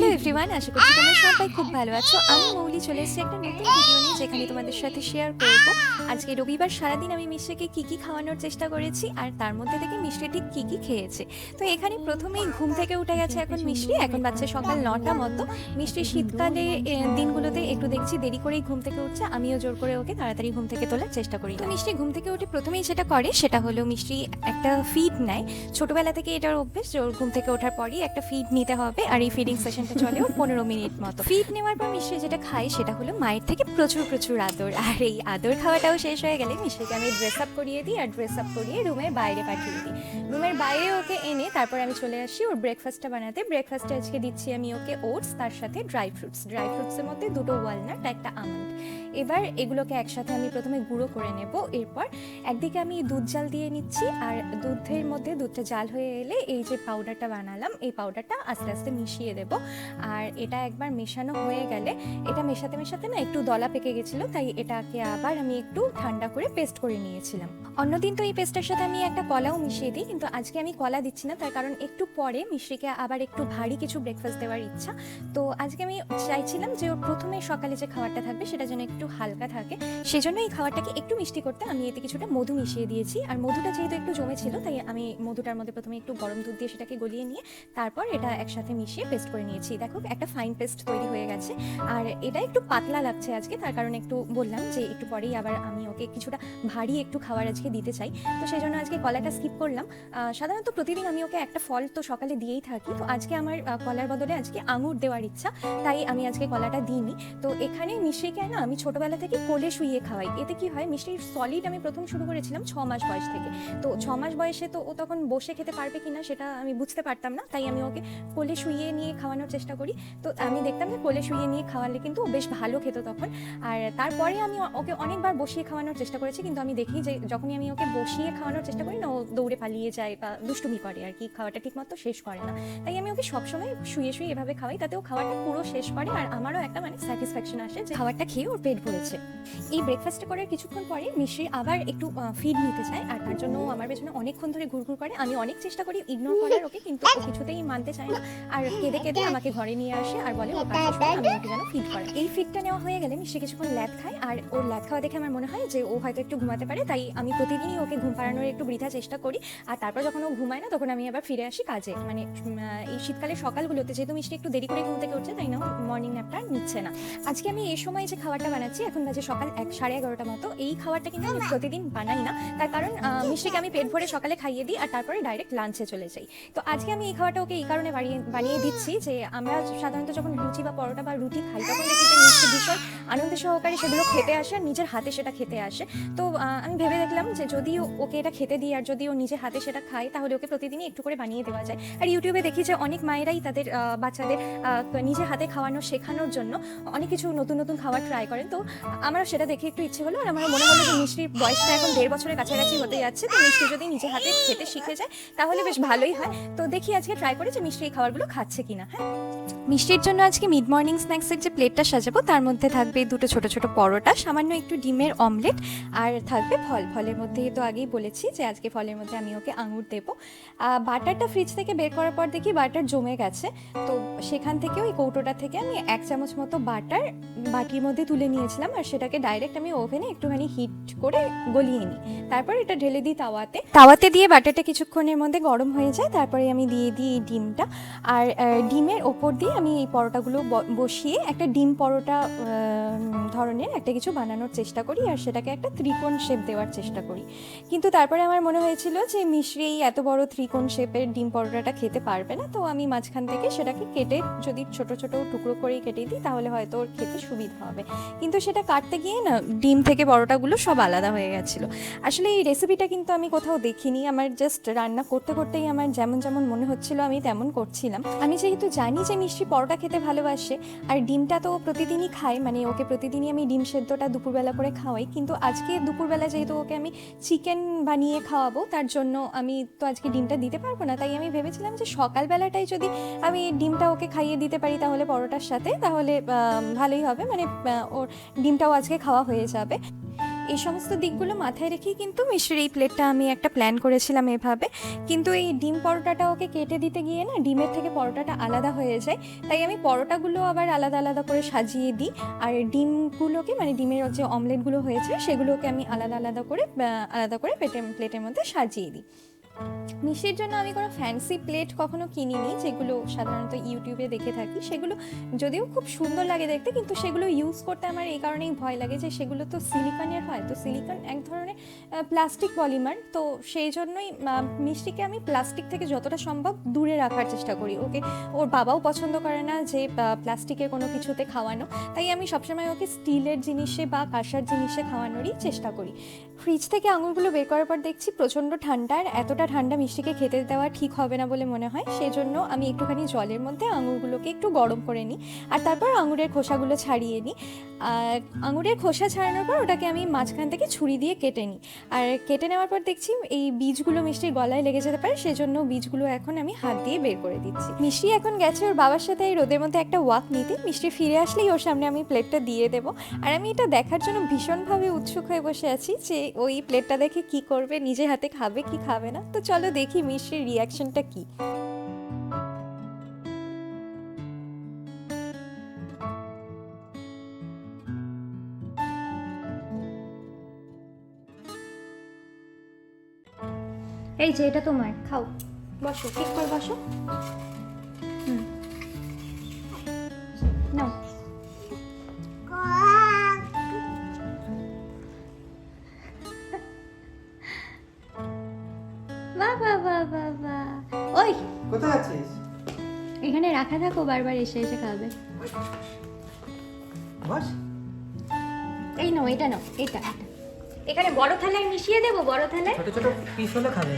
Hello everyone আশা করছি তোমরা সবাই খুব ভালো আছো। আমি মৌলি, চলে এসেছি একটা নতুন ভিডিও নিয়ে, যেখানে তোমাদের সাথে শেয়ার করব। আজকে রবিবার, সারাদিন আমি মিষ্টিকে কি কি খাওয়ানোর চেষ্টা করেছি, আর তার মধ্যে থেকে মিষ্টি ঠিক কি কি খেয়েছে। তো এখানে প্রথমেই ঘুম থেকে উঠে গেছে এখন মিষ্টি। এখন বাচ্চা সকাল নটা মতো। মিষ্টি শীতকালে দিনগুলোতে একটু দেখছি, দেরি করেই ঘুম থেকে উঠছে। আমিও জোর করে ওকে তাড়াতাড়ি ঘুম থেকে তোলার চেষ্টা করি। তো মিষ্টি ঘুম থেকে উঠে প্রথমেই যেটা করে, সেটা হলো মিষ্টি একটা ফিড নেয়। ছোটবেলা থেকে এটার অভ্যেস ঘুম থেকে ওঠার পরই একটা ফিড নিতে হবে, আর এই ফিডিং সেশনটা চলে ওর পনেরো মিনিট মতো। ফিট নেওয়ার পর মিষ্টি যেটা খাই সেটা হলো মায়ের থেকে প্রচুর প্রচুর আদর। আর এই আদর খাওয়াটাও শেষ হয়ে গেলে মিষ্টিকে আমি ড্রেস আপ করিয়ে দিই আর ড্রেস আপ করিয়ে রুমের বাইরে পাঠিয়ে দিই। রুমের বাইরে ওকে এনে তারপর আমি চলে আসি ওর ব্রেকফাস্টটা বানাতে। ব্রেকফাস্টে আজকে দিচ্ছি আমি ওকে ওটস তার সাথে ড্রাই ফ্রুটস ড্রাই ফ্রুটসের মধ্যে দুটো ওয়ালনাট একটা আমন্ড এবার এগুলোকে একসাথে আমি প্রথমে গুঁড়ো করে নেব। এরপর একদিকে আমি দুধ জাল দিয়ে নিচ্ছি আর দুধের মধ্যে দুধটা জাল হয়ে এলে এই যে পাউডারটা বানালাম, এই পাউডারটা আস্তে আস্তে মিশিয়ে দেব। আর এটা একবার মেশানো হয়ে গেলে, এটা মেশাতে মেশাতে না একটু দলা পেকে গেছিল, তাই এটাকে আবার আমি একটু ঠান্ডা করে পেস্ট করে নিয়েছিলাম। অন্যদিন তো এই পেস্টের সাথে আমি একটা কলাও মিশিয়ে দিই, কিন্তু আজকে আমি কলা দিচ্ছি না, তার কারণ একটু পরে মিশ্রিকে আবার একটু ভারী কিছু ব্রেকফাস্ট দেওয়ার ইচ্ছা। তো আজকে আমি চাইছিলাম যে ওর প্রথমে সকালে যে খাবারটা থাকবে সেটা যেন একটু হালকা থাকে, সেজন্য এই খাবারটাকে একটু মিষ্টি করতে আমি এতে কিছুটা মধু মিশিয়ে দিয়েছি। আর মধুটা যেহেতু একটু জমেছিল, তাই আমি মধুটার মধ্যে প্রথমে একটু গরম দুধ দিয়ে সেটাকে গলিয়ে নিয়ে, তারপর এটা একসাথে মিশিয়ে পেস্ট করে নিয়েছি। দেখো, একটা ফাইন পেস্ট তৈরি হয়ে গেছে। আর এটা একটু পাতলা লাগছে আজকে, তার কারণে একটু বললাম যে একটু পরেই আবার আমি ওকে কিছুটা ভারী একটু খাবার আজকে দিতে চাই। তো সেই জন্য আজকে কলাটা স্কিপ করলাম। সাধারণত প্রতিদিন আমি ওকে একটা ফল তো সকালে দিয়েই থাকি। তো আজকে আমার কলার বদলে আজকে আঙুর দেওয়ার ইচ্ছা, তাই আমি আজকে কলাটা দিইনি। তো এখানে মিষ্টিকে না আমি ছোটবেলা থেকে কোলে শুইয়ে খাওয়াই। এতে কি হয়, মিষ্টির সলিড আমি প্রথম শুরু করেছিলাম ছ মাস বয়স থেকে। তো ছ মাস বয়সে তো ও তখন বসে খেতে পারবে কিনা সেটা আমি বুঝতে পারতাম না। তাই আমি ওকে কোলে শুইয়ে নিয়ে খাওয়ানোর চেষ্টা করি। তো আমি দেখতাম যে কোলে শুইয়ে নিয়ে খাওয়ালে কিন্তু বেশ ভালো খেত তখন। আর তারপরে আমি ওকে অনেকবার বসিয়ে খাওয়ানোর চেষ্টা করেছি, কিন্তু আমি দেখি যে যখনই আমি ওকে বসিয়ে খাওয়ানোর চেষ্টা করি না, ও দৌড়ে পালিয়ে যায় বা দুষ্টুমি করে আর কি, খাওয়াটা ঠিকমতো শেষ করে না। তাই আমি ওকে সবসময় শুয়ে শুয়ে এভাবে খাওয়াই তাতে ও খাওয়াটা পুরো শেষ করে আর আমারও একটা মানে স্যাটিসফ্যাকশন আসে যে খাবারটা খেয়ে ওর পেট ভরেছে। এই ব্রেকফাস্ট করার কিছুক্ষণ পরে মিশ্রি আবার একটু ফিড নিতে চায় আর তার জন্য আমার পেছনে অনেকক্ষণ ধরে ঘুরঘুর করে। আমি অনেক চেষ্টা করি ইগনোর করার ওকে, কিন্তু কিছুতেই মানতে চায় না। আর কেঁদে কেঁদে আমাকে ঘরে নিয়ে আসে আর বলে ও আমি ওকে যেন ফিড করে এই ফিডটা নেওয়া হয়ে গেলে মিশ্রি কিছুক্ষণ ল্যাদ খায় আর ওর ল্যাদ খাওয়া দেখে আমার মনে হয় যে ও হয়তো একটু ঘুমাতে পারে তাই আমি প্রতিদিনই ওকে ঘুম পাড়ানোর একটু বৃথা চেষ্টা করি। আর তারপর যখন ও ঘুমায় না তখন আমি আবার ফিরে আসি কাজে। মানে এই শীতকালে সকালগুলোতে যেহেতু মিষ্টি একটু দেরি করে ঘুম থেকে উঠছে তাই না? মর্নিং ন্যাপটা নিচ্ছে না। আজকে আমি এই সময় যে খাবারটা বানাচ্ছি এখন বাজে সকাল এক সাড়ে এগারোটা মতো। এই খাবারটা কিন্তু আমি প্রতিদিন বানাই না। তার কারণ মিষ্টিকে আমি পেট ভরে সকালে খাইয়ে দিই আর তারপরে ডাইরেক্ট লাঞ্চে চলে যাই। তো আজকে আমি এই খাবারটা ওকে এই কারণে বাড়িয়ে বানিয়ে দিচ্ছি যে আমরা সাধারণত যখন লুচি বা পরোটা বা রুটি খাই তখন দেখি যে মিষ্টি ভীষণ আনন্দ সহকারে সেগুলো খেতে আসে আর নিজের হাতে সেটা খেতে আসে। তো আমি ভেবে দেখলাম যে যদি ওকে এটা খেতে দিই আর যদি ও নিজের হাতে সেটা খায়, তাহলে ওকে প্রতিদিনই একটু করে বানিয়ে দেওয়া যায়। আর ইউটিউবে দেখি যে অনেক মায়েরাই তাদের বাচ্চাদের নিজের হাতে খাওয়ানো শেখানোর জন্য অনেক কিছু নতুন নতুন খাবার ট্রাই করেন। তো, আমারও সেটা দেখে একটু ইচ্ছে হলো আর আমার মনে হলো যে মিষ্টির বয়সটা এখন দেড় বছরের কাছাকাছি হতে যাচ্ছে, তো মিষ্টি যদি নিজের হাতে খেতে শিখে যায়, তাহলে বেশ ভালোই হয়। তো দেখি আজকে ট্রাই করে যে মিষ্টি এই খাবারগুলো খাচ্ছে কিনা হ্যাঁ? মিষ্টির জন্য আজকে মিড মর্নিং স্ন্যাক্সের যে প্লেটটা সাজাবো, তার মধ্যে থাকবে দুটো ছোট ছোট পরোটা, সামান্য একটু ডিমের অমলেট আর থাকবে ফল। ফলের মধ্যে তো আগেই বলেছি যে আজকে ফলের মধ্যে আমি ওকে আঙুর দেবো। বাটারটা ফ্রিজ থেকে বের করার পর দেখি বাটার জমে গেছে। তো সেখান থেকে ওই কৌটোটা থেকে আমি এক চামচ মতো বাটার বাটির মধ্যে তুলে নিয়েছিলাম, আর সেটাকে ডাইরেক্ট আমি ওভেনে একটুখানি হিট করে গলিয়ে নিই। তারপর এটা ঢেলে দিই তাওয়াতে। তাওয়াতে দিয়ে বাটারটা কিছুক্ষণের মধ্যে গরম হয়ে যায়, তারপরে আমি দিয়ে দিই ডিমটা। আর ডিমের ওপর দিয়ে আমি এই পরোটাগুলো বসিয়ে একটা ডিম পরোটা ধরনের একটা কিছু বানানোর চেষ্টা করি আর সেটাকে একটা ত্রিকোণ শেপ দেওয়ার চেষ্টা করি। কিন্তু তারপরে আমার মনে হয়েছিল যে মিশ্রি এই এত বড় ত্রিকোণ শেপের ডিম পরোটাটা খেতে পারবে না, তো আমি মাঝখান থেকে সেটাকে কেটে যদি ছোট ছোট টুকরো করে কেটে দিই তাহলে হয়তো ওর খেতে সুবিধা হবে। কিন্তু সেটা কাটতে গিয়ে না ডিম থেকে পরোটাগুলো সব আলাদা হয়ে গেছিল। আসলে এই রেসিপিটা কিন্তু আমি কোথাও দেখিনি, আমার জাস্ট রান্না করতে করতেই আমার যেমন যেমন মনে হচ্ছিল আমি তেমন করছিলাম। আমি যেহেতু জানি যে মিষ্টি পরোটা খেতে ভালোবাসে। আর ডিমটা তো প্রতিদিনই খায় মানে ওকে প্রতিদিনই আমি ডিম সেদ্ধটা দুপুরবেলা করে খাওয়াই। কিন্তু আজকে দুপুরবেলা যেহেতু ওকে আমি চিকেন বানিয়ে খাওয়াবো, তার জন্য আমি তো আজকে ডিমটা দিতে পারব না। তাই আমি ভেবেছিলাম যে সকালবেলাটাই যদি আমি ডিমটা ওকে খাইয়ে দিতে পারি তাহলে পরোটার সাথে, তাহলে ভালোই হবে। মানে ওর ডিমটাও আজকে খাওয়া হয়ে যাবে। এই সমস্ত দিকগুলো মাথায় রেখেই কিন্তু মিষ্টির এই প্লেটটা আমি একটা প্ল্যান করেছিলাম এভাবে। কিন্তু এই ডিম পরোটাটা ওকে কেটে দিতে গিয়ে না ডিমের থেকে পরোটাটা আলাদা হয়ে যায়। তাই আমি পরোটাগুলো আবার আলাদা আলাদা করে সাজিয়ে দিই। আর ডিমগুলোকে মানে ডিমের যে অমলেটগুলো হয়েছে সেগুলোকে আমি আলাদা আলাদা করে আলাদা করে প্লেটের প্লেটের মধ্যে সাজিয়ে দিই। মিষ্টির জন্য আমি কোনো ফ্যান্সি প্লেট কখনো কিনিনি, যেগুলো সাধারণত ইউটিউবে দেখে থাকি। সেগুলো যদিও খুব সুন্দর লাগে দেখতে, কিন্তু সেগুলো ইউজ করতে আমার এই কারণেই ভয় লাগে যে সেগুলো তো সিলিকনের হয়। তো সিলিকন এক ধরনের প্লাস্টিক পলিমার তো সেই জন্যই মিষ্টিকে আমি প্লাস্টিক থেকে যতটা সম্ভব দূরে রাখার চেষ্টা করি। ওকে, ওর বাবাও পছন্দ করে না যে প্লাস্টিকের কোনো কিছুতে খাওয়ানো। তাই আমি সবসময় ওকে স্টিলের জিনিসে বা কাঁসার জিনিসে খাওয়ানোরই চেষ্টা করি। ফ্রিজ থেকে আঙুরগুলো বের করার পর দেখছি প্রচণ্ড ঠান্ডা আর এতটা ঠান্ডা মিষ্টিকে খেতে দেওয়া ঠিক হবে না বলে মনে হয়, সেজন্য আমি একটুখানি জলের মধ্যে আঙুরগুলোকে একটু গরম করে নিই আর তারপর আঙুরের খোসাগুলো ছাড়িয়ে নিই। আর আঙুরের খোসা ছাড়ানোর পর ওটাকে আমি মাঝখান থেকে ছুরি দিয়ে কেটে নিই। আর কেটে নেওয়ার পর দেখছি এই বীজগুলো মিষ্টির গলায় লেগে যেতে পারে, সেজন্য বীজগুলো এখন আমি হাত দিয়ে বের করে দিচ্ছি। মিষ্টি এখন গেছে ওর বাবার সাথে এই রোদের মধ্যে একটা ওয়াক নিতে। মিষ্টি ফিরে আসলেই ওর সামনে আমি প্লেটটা দিয়ে দেবো। আর আমি এটা দেখার জন্য ভীষণভাবে উৎসুক হয়ে বসে আছি যে ওই প্লেটটা দেখে কি করবে, নিজে হাতে খাবে কি খাবে না। তো চলো দেখি মিষ্টির রিয়াকশনটা কি। এই যে এটা তোমার খাও। বসো ঠিক করে বসো। কোথায় আছিস? এখানে রাখা থাকো বারবার এসে এসে খাবে। বস। এই নাও এটা নাও এটা। এখানে বড় থালায় মিশিয়ে দেবো বড় থালায়? ছোট ছোট পিস হলে খাবে।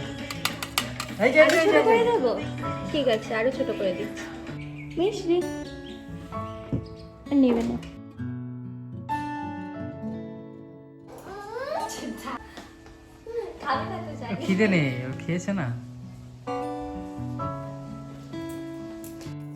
এই যে এই যে, করে দেবো? ঠিক আছে আরও ছোট করে দিচ্ছি। মিষ্টি নেবে না। তো খিদে নেই ও খেয়েছে না?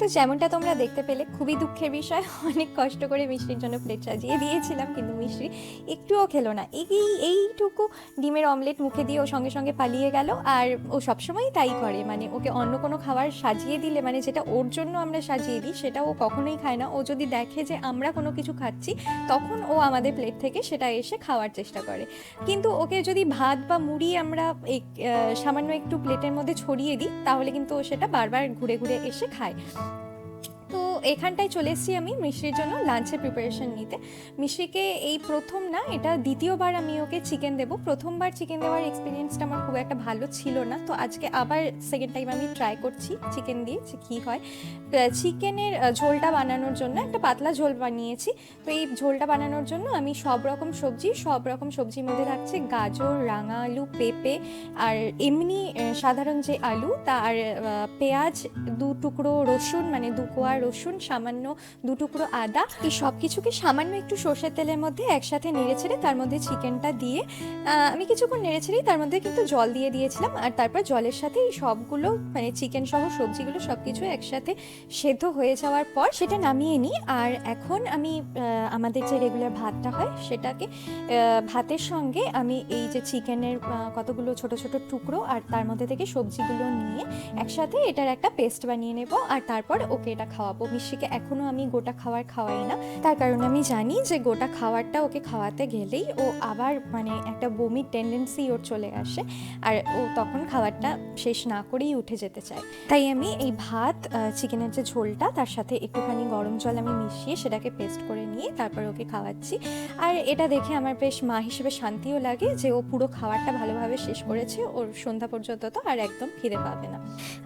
তো যেমনটা তোমরা দেখতে পেলে, খুবই দুঃখের বিষয়। অনেক কষ্ট করে মিষ্টির জন্য প্লেট সাজিয়ে দিয়েছিলাম, কিন্তু মিষ্টি একটুও খেলো না। এই এইটুকু ডিমের অমলেট মুখে দিয়ে ও সঙ্গে সঙ্গে পালিয়ে গেল, আর ও সবসময়ই তাই করে। মানে ওকে অন্য কোনো খাবার সাজিয়ে দিলে মানে যেটা ওর জন্য আমরা সাজিয়ে দিই, সেটা ও কখনোই খায় না। ও যদি দেখে যে আমরা কোনো কিছু খাচ্ছি, তখন ও আমাদের প্লেট থেকে সেটা এসে খাওয়ার চেষ্টা করে। কিন্তু ওকে যদি ভাত বা মুড়ি আমরা সামান্য একটু প্লেটের মধ্যে ছড়িয়ে দিই, তাহলে কিন্তু ও সেটা বারবার ঘুরে ঘুরে এসে খায়। এখানটায় চলে এসেছি আমি মিষ্টির জন্য লাঞ্চের প্রিপারেশন নিতে। মিষ্টিকে এই প্রথম না, এটা দ্বিতীয়বার আমি ওকে চিকেন দেবো। প্রথমবার চিকেন দেওয়ার এক্সপিরিয়েন্সটা আমার খুব একটা ভালো ছিল না। তো আজকে আবার সেকেন্ড টাইম আমি ট্রাই করছি চিকেন দিয়ে, যে কী হয়। চিকেনের ঝোলটা বানানোর জন্য একটা পাতলা ঝোল বানিয়েছি। তো এই ঝোলটা বানানোর জন্য আমি সব রকম সবজি, সব রকম সবজির মধ্যে থাকছে গাজর রাঙা আলু পেঁপে আর এমনি সাধারণ যে আলু তার পেঁয়াজ, দু টুকরো রসুন মানে দু কোয়া রসুন সামান্য দু টুকরো আদা। এই সব কিছুকে সামান্য একটু সর্ষের তেলের মধ্যে একসাথে নেড়ে ছেড়ে তার মধ্যে চিকেনটা দিয়ে আমি কিছুক্ষণ নেড়ে তার মধ্যে কিন্তু জল দিয়ে দিয়েছিলাম। আর তারপর জলের সাথে এই সবগুলো মানে চিকেন সহ সবজিগুলো সব কিছু একসাথে সেদ্ধ হয়ে যাওয়ার পর সেটা নামিয়ে নিই। আর এখন আমি আমাদের যে রেগুলার ভাতটা হয় সেটাকে ভাতের সঙ্গে আমি এই যে চিকেনের কতগুলো ছোট ছোট টুকরো আর তার মধ্যে থেকে সবজিগুলো নিয়ে একসাথে এটার একটা পেস্ট বানিয়ে নেব। আর তারপর ওকে এটা খাওয়াবো। মিষ্টিকে এখনও আমি গোটা খাবার খাওয়াই না। তার কারণ আমি জানি যে গোটা খাবারটা ওকে খাওয়াতে গেলেই ও আবার মানে একটা বমির টেন্ডেন্সি ওর চলে আসে আর ও তখন খাবারটা শেষ না করেই উঠে যেতে চায়। তাই আমি এই ভাত চিকেনের যে ঝোলটা তার সাথে একটুখানি গরম জল আমি মিশিয়ে সেটাকে পেস্ট করে নিয়ে তারপর ওকে খাওয়াচ্ছি। আর এটা দেখে আমার বেশ মা হিসেবে শান্তিও লাগে যে ও পুরো খাবারটা ভালোভাবে শেষ করেছে, ওর সন্ধ্যা পর্যন্ত তো আর একদম খিদে পাবে না।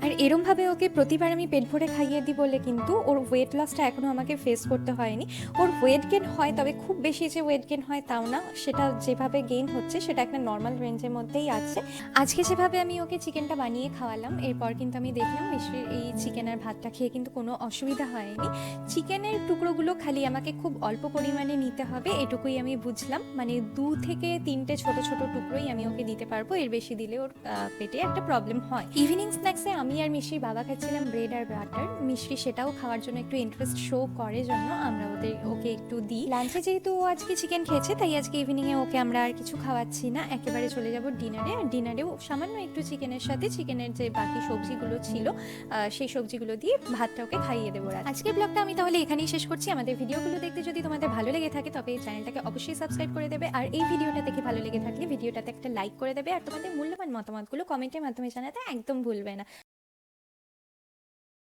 আর এরমভাবে ওকে প্রতিবার আমি পেট ভরে খাইয়ে দিই বলে কিন্তু ওর ওয়েট লসটা এখনও আমাকে ফেস করতে হয়নি। ওর ওয়েট গেন হয়, তবে খুব বেশি যে ওয়েট গেন হয় তাও না। সেটা যেভাবে গেইন হচ্ছে, সেটা একটা নর্মাল রেঞ্জের মধ্যেই আছে। আজকে যেভাবে আমি ওকে চিকেনটা বানিয়ে খাওয়ালাম, এরপর কিন্তু আমি দেখলাম মিশ্রির এই চিকেন আর ভাতটা খেয়ে কিন্তু কোনো অসুবিধা হয়নি। চিকেনের টুকরোগুলো খালি আমাকে খুব অল্প পরিমাণে নিতে হবে, এটুকুই আমি বুঝলাম। মানে দু থেকে তিনটে ছোট ছোট টুকরোই আমি ওকে দিতে পারব, এর বেশি দিলে ওর পেটে একটা প্রবলেম হয়। ইভিনিং স্ন্যাক্সে আমি আর মিশ্রির বাবা খাচ্ছিলাম ব্রেড আর বাটার মিশ্রি সেটাও খাওয়ার জন্য একটু ইন্টারেস্ট শো করে জন্য আমরা ওদের, ওকে একটু দিই। লাঞ্চে যেহেতু ও আজকে চিকেন খেয়েছে, তাই আজকে ইভিনিংয়ে ওকে আমরা আর কিছু খাওয়াচ্ছি না। একেবারে চলে যাব ডিনারে আর ডিনারেও সামান্য একটু চিকেনের সাথে চিকেনের যে বাকি সবজিগুলো ছিল সেই সবজিগুলো দিয়ে ভাতটা ওকে খাইয়ে দেবো রাত। আজকের ব্লগটা আমি তাহলে এখানেই শেষ করছি। আমাদের ভিডিওগুলো দেখতে যদি তোমাদের ভালো লেগে থাকে, তবে এই চ্যানেলটাকে অবশ্যই সাবস্ক্রাইব করে দেবে। আর এই ভিডিওটা দেখে ভালো লেগে থাকলে ভিডিওটাতে একটা লাইক করে দেবে। আর তোমাদের মূল্যবান মতামতগুলো কমেন্টের মাধ্যমে জানাতে একদম ভুলবে না।